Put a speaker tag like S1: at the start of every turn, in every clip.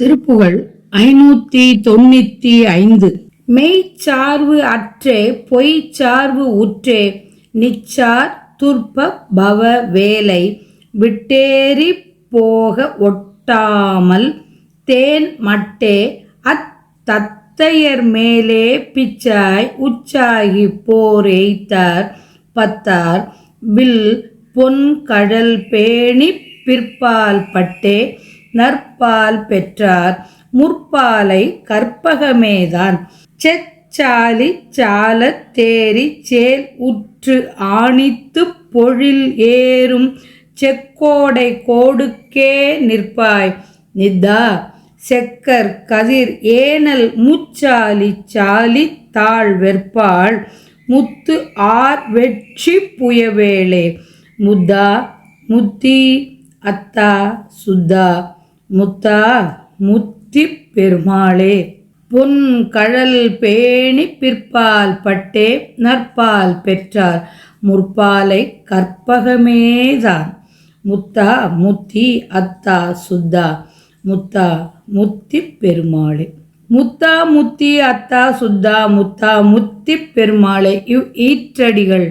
S1: திருப்புகழ் ஐநூத்தி தொண்ணூத்தி ஐந்து. மெய்ச்சார்பு அற்றே பொய்ச்சார்பு உற்றே நிச்சார் துர்ப்ப பவ வேலை விட்டேறி போக ஒட்டாமல் தேன் மட்டே அத்தத்தையர் மேலே பிச்சாய் உச்சாகி போர் எய்த்தார் பத்தார். வில் பொன் கடல் பேணி பிற்பால் பட்டே நற்பால் பெற்றார். முற்பாலை கற்பகமேதான். செச்சாலி சால தேரி சேல் உற்று ஆணித்து பொழில் ஏறும். செக்கோடை கோடுக்கே நிற்பாய். நித்தா செக்கர் கதிர் ஏனல் முச்சாலி சாலி தாழ் வெற்பாள். முத்து ஆர் வெற்றி புயவேளே. முத்தா முத்தி அத்தா சுத்தா. முத்தா முத்தி பெருமாளே பொன் கழல் பேணி பிற்பால் பட்டே நற்பால் பெற்றார் முற்பாலை கற்பகமேதான் முத்தா முத்தி அத்தா சுத்தா முத்தா முத்தி பெருமாளே. முத்தா முத்தி அத்தா சுத்தா முத்தா முத்தி பெருமாளே இவ் ஈற்றடிகள்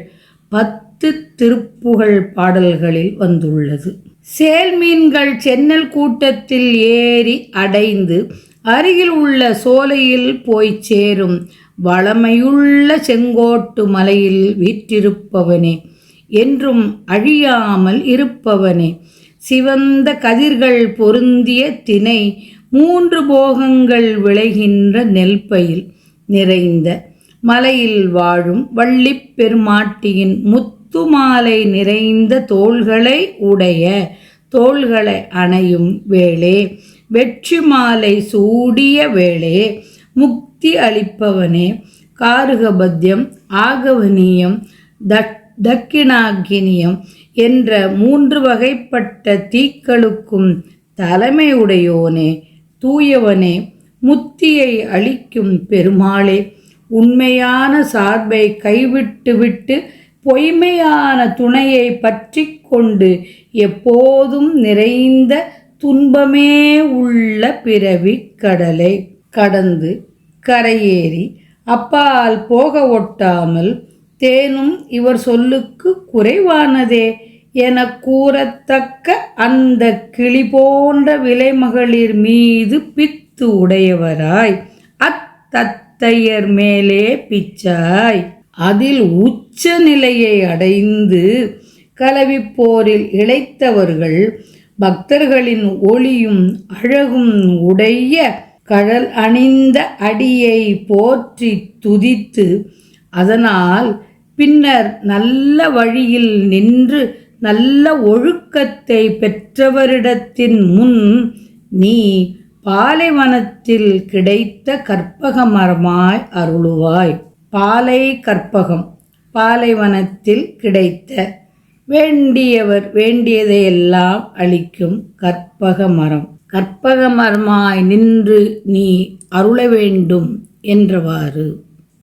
S1: பத்து திருப்புகழ் பாடல்களில் வந்துள்ளது. சேல் மீன்கள் சென்னல் கூட்டத்தில் ஏறி அடைந்து அருகில் உள்ள சோலையில் போய் சேரும் வளமையுள்ள செங்கோட்டு மலையில் வீற்றிருப்பவனே என்றும் அழியாமல் இருப்பவனே. சிவந்த கதிர்கள் பொருந்திய தினை மூன்று போகங்கள் விளைகின்ற நெல்பயில் நிறைந்த மலையில் வாழும் வள்ளிப் பெருமாட்டியின் முத்துமாலை நிறைந்த தோள்களை உடைய தோள்களை அணையும் வேளே. வெற்றி மாலை சூடிய வேளே முக்தி அளிப்பவனே. காருகபத்தியம் ஆகவனியம் தட் தக்கினாகினியம் என்ற மூன்று வகைப்பட்ட தீக்களுக்கும் தலைமையுடையோனே தூயவனே. முத்தியை அளிக்கும் பெருமாளே உண்மையான சார்பை கைவிட்டுவிட்டு பொய்மையான துணையை பற்றி கொண்டு எப்போதும் நிறைந்த துன்பமே உள்ள பிறவி கடலை கடந்து கரையேறி அப்பால் போக ஒட்டாமல் தேனும் இவர் சொல்லுக்கு குறைவானதே என கூறத்தக்க அந்த கிளி போன்ற விலைமகளிர் மீது பித்து உடையவராய். அத்தத்தையர் மேலே பிச்சாய். அதில் உச்ச நிலையை அடைந்து கலவிப்போரில் இழைத்தவர்கள் பக்தர்களின் ஒளியும் அழகும் உடைய கடல் அணிந்த அடியை போற்றி துதித்து அதனால் பின்னர் நல்ல வழியில் நின்று நல்ல ஒழுக்கத்தை பெற்றவரிடத்தின் முன் நீ பாலைவனத்தில் கிடைத்த கற்பக மரமாய் அருளுவாய். பாலை கற்பகம் பாலைவனத்தில் கிடைத்த வேண்டியவர் வேண்டியதையெல்லாம் அளிக்கும் கற்பக மரம். கற்பக மரமாய் நின்று நீ அருள வேண்டும் என்றவாறு.